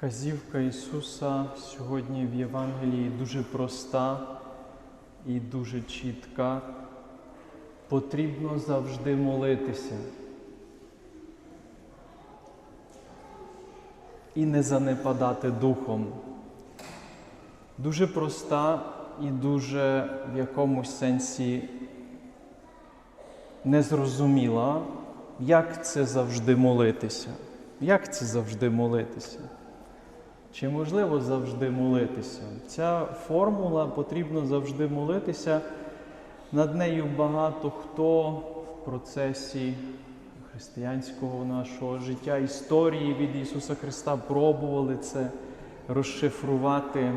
Вказівка Ісуса сьогодні в Євангелії дуже проста і дуже чітка. Потрібно завжди молитися. І не занепадати духом. Дуже проста і дуже в якомусь сенсі незрозуміла, як це завжди молитися. Як це завжди молитися? Чи можливо завжди молитися? Ця формула потрібно завжди молитися. Над нею багато хто в процесі християнського нашого життя, історії від Ісуса Христа пробували це розшифрувати.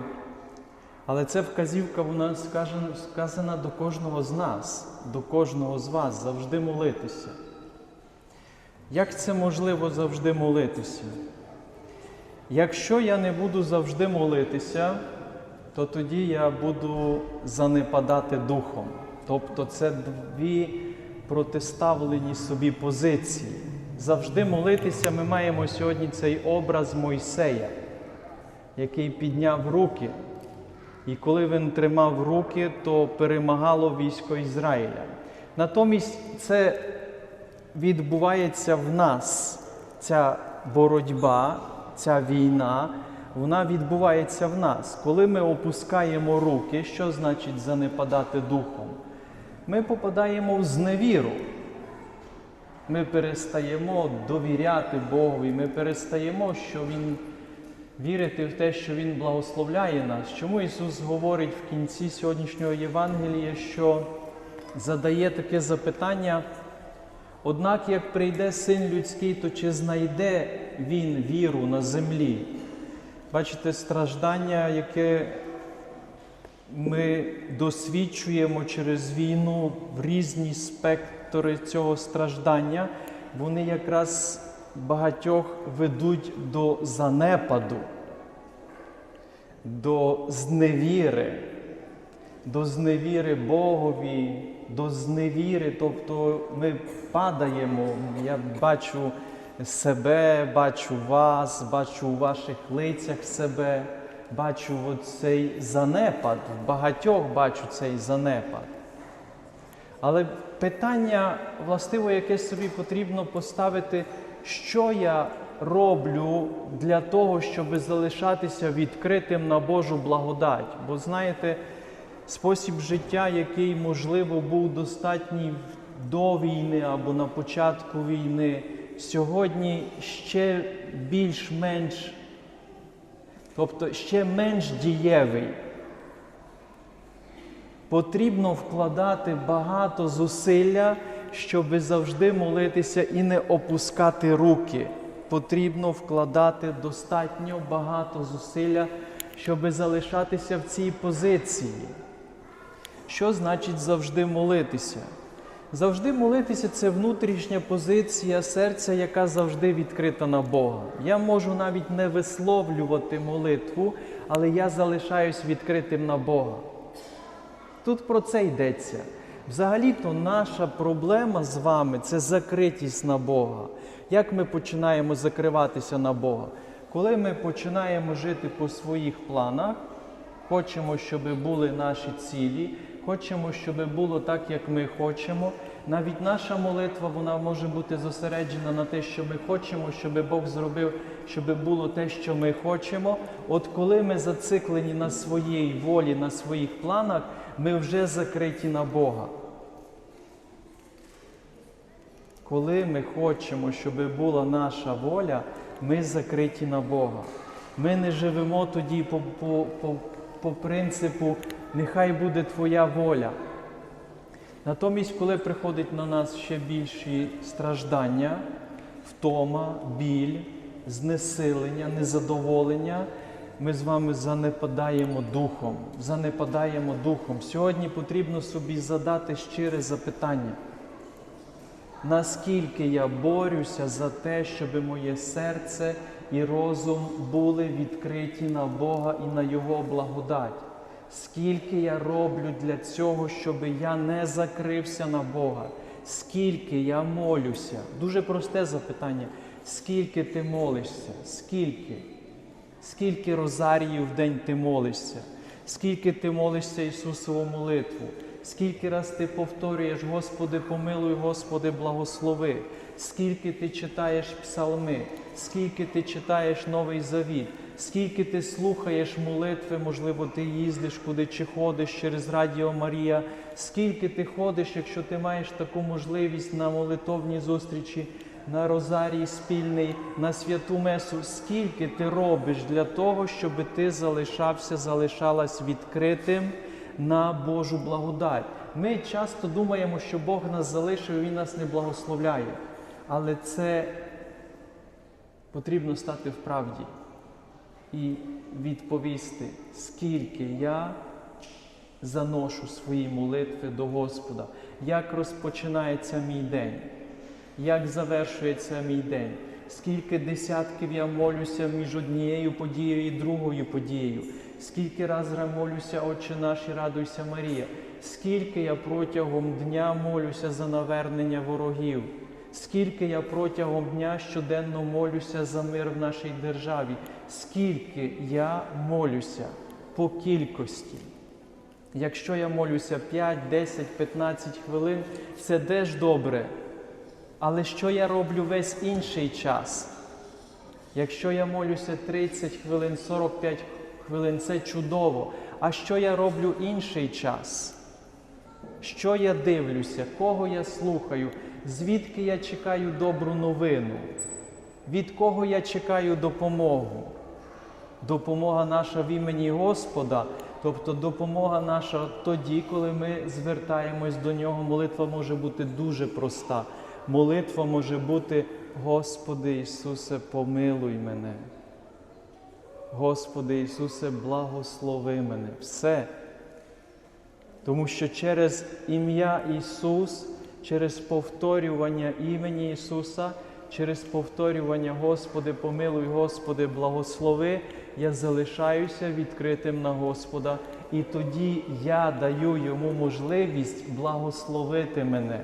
Але ця вказівка вона сказана, до кожного з нас, до кожного з вас завжди молитися. Як це можливо завжди молитися? Якщо я не буду завжди молитися, то тоді я буду занепадати духом. Тобто це дві протиставлені собі позиції. Завжди молитися ми маємо сьогодні цей образ Мойсея, який підняв руки. І коли він тримав руки, то перемагало військо Ізраїля. Натомість це відбувається в нас, ця боротьба, ця війна, вона відбувається в нас. Коли ми опускаємо руки, що значить занепадати духом? Ми попадаємо в зневіру. Ми перестаємо довіряти Богові, ми перестаємо, що Він вірити в те, що Він благословляє нас. Чому Ісус говорить в кінці сьогоднішнього Євангелія, що задає таке запитання. Однак, як прийде син людський, то чи знайде він віру на землі? Бачите, страждання, яке ми досвідчуємо через війну в різні спектри цього страждання, вони якраз багатьох ведуть до занепаду, до зневіри, до зневіри Богові, до зневіри, тобто ми падаємо. Я бачу себе, бачу вас, бачу у ваших лицях себе, бачу цей занепад, в багатьох бачу цей занепад. Але питання, властиво, яке собі потрібно поставити, що я роблю для того, щоб залишатися відкритим на Божу благодать. Бо знаєте, спосіб життя, який, можливо, був достатній до війни або на початку війни, сьогодні ще більш-менш, тобто ще менш дієвий. Потрібно вкладати багато зусилля, щоб завжди молитися і не опускати руки. Потрібно вкладати достатньо багато зусилля, щоб залишатися в цій позиції. Що значить завжди молитися? Завжди молитися це внутрішня позиція серця, яка завжди відкрита на Бога. Я можу навіть не висловлювати молитву, але я залишаюсь відкритим на Бога. Тут про це йдеться. Взагалі-то наша проблема з вами це закритість на Бога. Як ми починаємо закриватися на Бога? Коли ми починаємо жити по своїх планах, хочемо, щоб були наші цілі, хочемо, щоб було так, як ми хочемо. Навіть наша молитва вона може бути зосереджена на те, що ми хочемо, щоб Бог зробив, щоб було те, що ми хочемо. От коли ми зациклені на своїй волі, на своїх планах, ми вже закриті на Бога. Коли ми хочемо, щоб була наша воля, ми закриті на Бога. Ми не живемо тоді по, по, по, по принципу нехай буде Твоя воля. Натомість, коли приходить на нас ще більші страждання, втома, біль, знесилення, незадоволення, ми з вами занепадаємо духом, занепадаємо духом. Сьогодні потрібно собі задати щире запитання. Наскільки я борюся за те, щоб моє серце і розум були відкриті на Бога і на Його благодать? Скільки я роблю для цього, щоб я не закрився на Бога? Скільки я молюся? Дуже просте запитання. Скільки ти молишся? Скільки? скільки розаріїв в день ти молишся, скільки ти молишся Ісусову молитву, скільки раз ти повторюєш, Господи, помилуй, Господи, благослови, скільки ти читаєш псалми, скільки ти читаєш Новий Завіт, скільки ти слухаєш молитви, можливо, ти їздиш куди чи ходиш через Радіо Марія, скільки ти ходиш, якщо ти маєш таку можливість на молитовні зустрічі, на розарій спільний, на святу месу, скільки ти робиш для того, щоб ти залишався, залишалась відкритим на Божу благодать. Ми часто думаємо, що Бог нас залишив, Він нас не благословляє. Але це потрібно стати в правді і відповісти, скільки я заношу свої молитви до Господа, як розпочинається мій день, як завершується мій день, скільки десятків я молюся між однією подією і другою подією, скільки разів я молюся, Отче наш і радуйся Марія, скільки я протягом дня молюся за навернення ворогів. Скільки я протягом дня щоденно молюся за мир в нашій державі, скільки я молюся по кількості. Якщо я молюся 5, 10, 15 хвилин, це теж добре. Але що я роблю весь інший час? Якщо я молюся 30 хвилин, 45 хвилин, це чудово. А що я роблю інший час? Що я дивлюся, кого я слухаю, звідки я чекаю добру новину, від кого я чекаю допомогу? Допомога наша в імені Господа, тобто допомога наша тоді, коли ми звертаємось до Нього. Молитва може бути дуже проста. Молитва може бути, Господи Ісусе, помилуй мене. Господи Ісусе, благослови мене. Все. Тому що через ім'я Ісус, через повторювання імені Ісуса, через повторювання Господи, помилуй, Господи, благослови, я залишаюся відкритим на Господа, і тоді я даю йому можливість благословити мене.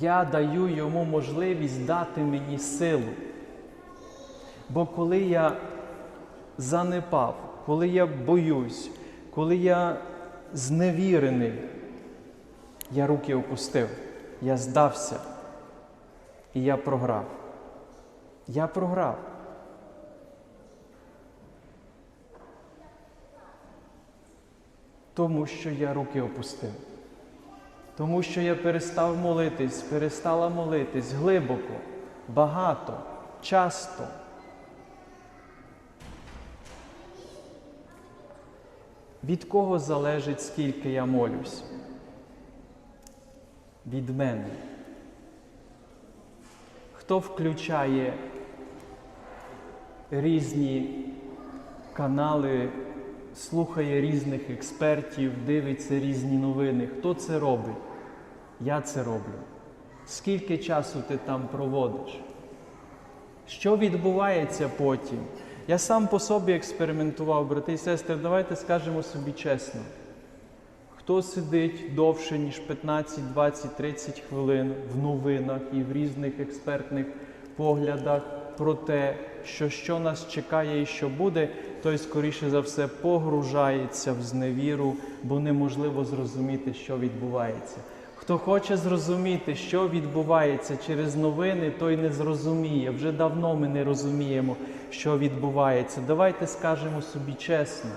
Я даю йому можливість дати мені силу. Бо коли я занепав, коли я боюсь, коли я зневірений, я руки опустив, я здався і я програв. Я програв. Тому що я руки опустив. Тому що я перестав молитись, перестала молитись глибоко, багато, часто. Від кого залежить, скільки я молюсь? Від мене. Хто включає різні канали, слухає різних експертів, дивиться різні новини? Хто це робить? Я це роблю. Скільки часу ти там проводиш? Що відбувається потім? Я сам по собі експериментував, брати і сестри, давайте скажемо собі чесно. Хто сидить довше, ніж 15, 20, 30 хвилин в новинах і в різних експертних поглядах про те, що що нас чекає і що буде, той, скоріше за все, погружається в зневіру, бо неможливо зрозуміти, що відбувається. Хто хоче зрозуміти, що відбувається через новини, той не зрозуміє. Вже давно ми не розуміємо, що відбувається. Давайте скажемо собі чесно,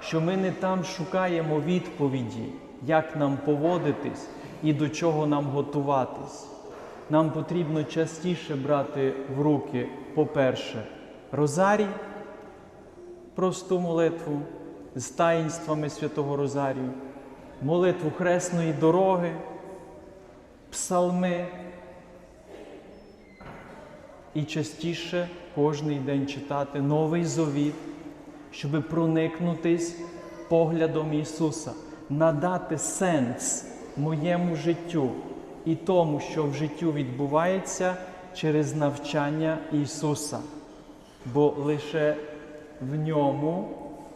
що ми не там шукаємо відповіді, як нам поводитись і до чого нам готуватись. Нам потрібно частіше брати в руки, по-перше, розарій, просту молитву з таїнствами Святого Розарію молитву хресної дороги, псалми і частіше кожний день читати новий завіт, щоб проникнутись поглядом Ісуса, надати сенс моєму життю і тому, що в життю відбувається через навчання Ісуса, бо лише в ньому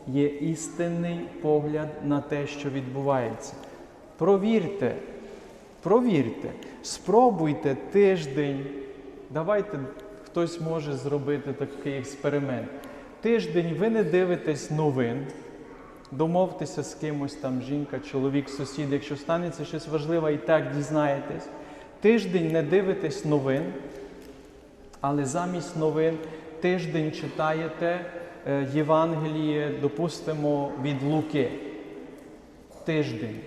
є істинний погляд на те, що відбувається. Провірте, провірте, спробуйте тиждень. Давайте, хтось може зробити такий експеримент. Тиждень ви не дивитесь новин, домовтеся з кимось там, жінка, чоловік, сусід, якщо станеться щось важливе, і так дізнаєтесь. Тиждень не дивитесь новин, але замість новин тиждень читаєте е, Євангеліє, допустимо, від Луки. Тиждень.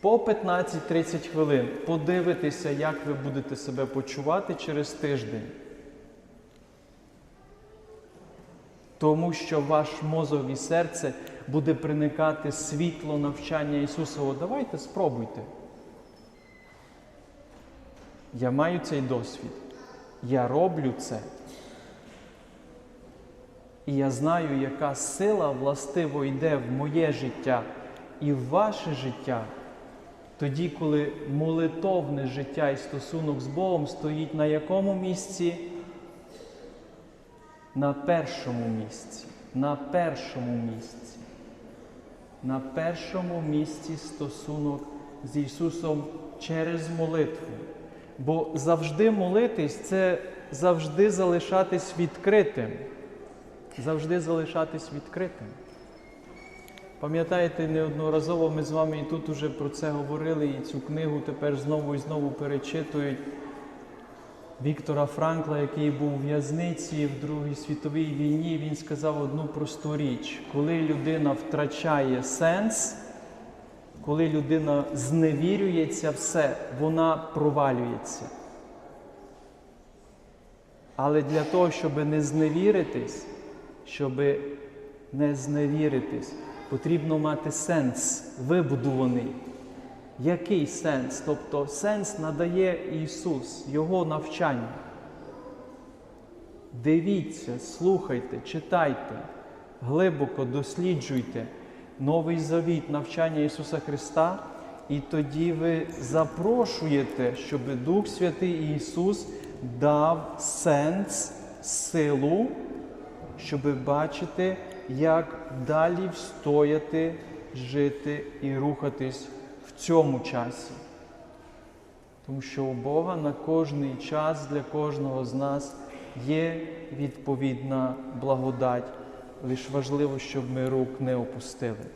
По 15-30 хвилин подивитися, як ви будете себе почувати через тиждень. Тому що ваш мозок і серце буде приникати світло навчання Ісуса. О, давайте спробуйте. Я маю цей досвід. Я роблю це. І я знаю, яка сила властиво йде в моє життя і в ваше життя, тоді, коли молитовне життя і стосунок з Богом стоїть на якому місці? На першому місці. На першому місці. На першому місці стосунок з Ісусом через молитву. Бо завжди молитись це завжди залишатись відкритим. Завжди залишатись відкритим. Пам'ятаєте, неодноразово ми з вами і тут уже про це говорили, і цю книгу тепер знову і знову перечитують Віктора Франкла, який був у в'язниці в Другій світовій війні, він сказав одну просту річ: коли людина втрачає сенс, коли людина зневірюється все, вона провалюється. Але для того, щоб не зневіритись, щоб не зневіритись, потрібно мати сенс вибудований. Який сенс? Тобто сенс надає Ісус, Його навчання. Дивіться, слухайте, читайте, глибоко досліджуйте Новий Завіт, навчання Ісуса Христа, і тоді ви запрошуєте, щоб Дух Святий Ісус дав сенс, силу, щоб бачити, як далі встояти, жити і рухатись в цьому часі. Тому що у Бога на кожний час для кожного з нас є відповідна благодать. Лише важливо, щоб ми рук не опустили.